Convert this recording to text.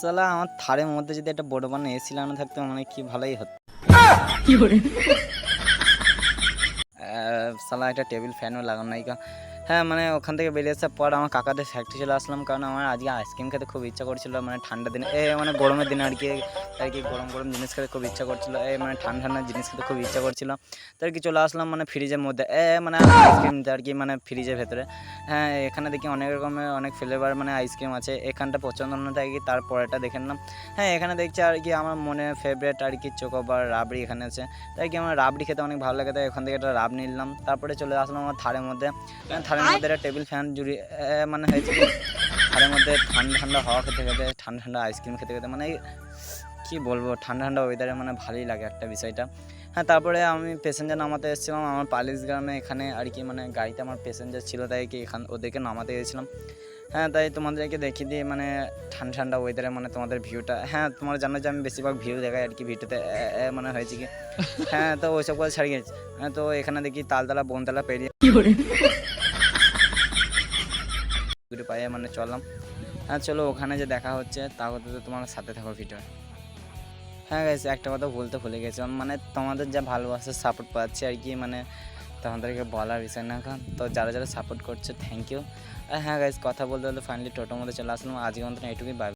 সালা আমার থারের মধ্যে যদি একটা বড় বানা এসি লাগানো থাকতো মানে কি ভালোই হতো সালা একটা টেবিল ফ্যানও লাগানো নাই। হ্যাঁ মানে ওখান থেকে বেরিয়ে আসার পর আমার কাকাদের ফ্যাক্টরি চলে আসলাম, কারণ আমার আজকে আইসক্রিম খেতে খুব ইচ্ছা করছিল মানে ঠান্ডা দিনে এ মানে গরমের দিনে আর কি আর কি গরম গরম জিনিস খেতে খুব ইচ্ছা করছিল। এ মানে ঠান্ডা ঠান্ডা জিনিস খেতে খুব ইচ্ছা করছিল। তার কি চলে আসলাম মানে ফ্রিজের মধ্যে। এ মানে আইসক্রিম আর কি মানে ফ্রিজের ভেতরে। হ্যাঁ এখানে দেখি অনেক রকমের অনেক ফ্লেভার মানে আইসক্রিম আছে। এখানটা পছন্দ না থাকে তারপরেটা দেখে নিলাম। হ্যাঁ এখানে দেখছি আর কি আমার মনে ফেভারিট আর কি চোকোবার রাবড়ি এখানে আছে। তাই কি আমার রাবড়ি খেতে অনেক ভালো লাগে, তাই এখান থেকে একটা রাব নিলাম। তারপরে চলে আসলাম আমার থারের মধ্যে। থারের মধ্যে একটা টেবিল ফ্যান জুড়ি মানে হয়েছে কি? থারের মধ্যে ঠান্ডা ঠান্ডা হাওয়া খেতে খেতে, ঠান্ডা ঠান্ডা আইসক্রিম খেতে খেতে মানে কি বলব ঠান্ডা ঠান্ডা ওয়েদারে মানে ভালোই লাগে একটা বিষয়টা। হ্যাঁ তারপরে আমি প্যাসেঞ্জার নামাতে এসেছিলাম আমার পালিশ গ্রামে এখানে আর কি মানে গাড়িতে আমার প্যাসেঞ্জার ছিল তাই কি এখান ওদেরকে নামাতে গেছিলাম। হ্যাঁ তাই তোমাদেরকে দেখিয়ে দিয়ে মানে ঠান্ডা ঠান্ডা ওয়েদারে মানে তোমাদের ভিউটা হ্যাঁ তোমার জানো যে আমি বেশিরভাগ ভিউ দেখাই আর কি ভিডিওতে মানে হয়েছে কি। হ্যাঁ তো ওইসব কথা ছাড়িয়ে গেছি। হ্যাঁ তো এখানে দেখি তালতলা বনতলা পেরিয়ে দুটো পায়ে মানে চললাম। হ্যাঁ চলো ওখানে যে দেখা হচ্ছে তা তো তোমার সাথে থাকো ভিডিও হ্যাঁ গাইস একটা কথা বলতে ভুলে গেছিলাম মানে তোমাদের যা ভালোবাসা সাপোর্ট পাচ্ছি আর কি মানে তোমাদেরকে বলার বিষয় না, কারণ তো যারা যারা সাপোর্ট করছে থ্যাংক ইউ আর হ্যাঁ গাইস কথা বলতে বলতে ফাইনালি টোটোর মধ্যে চলে আসলাম। আজকে মতন এটুকুই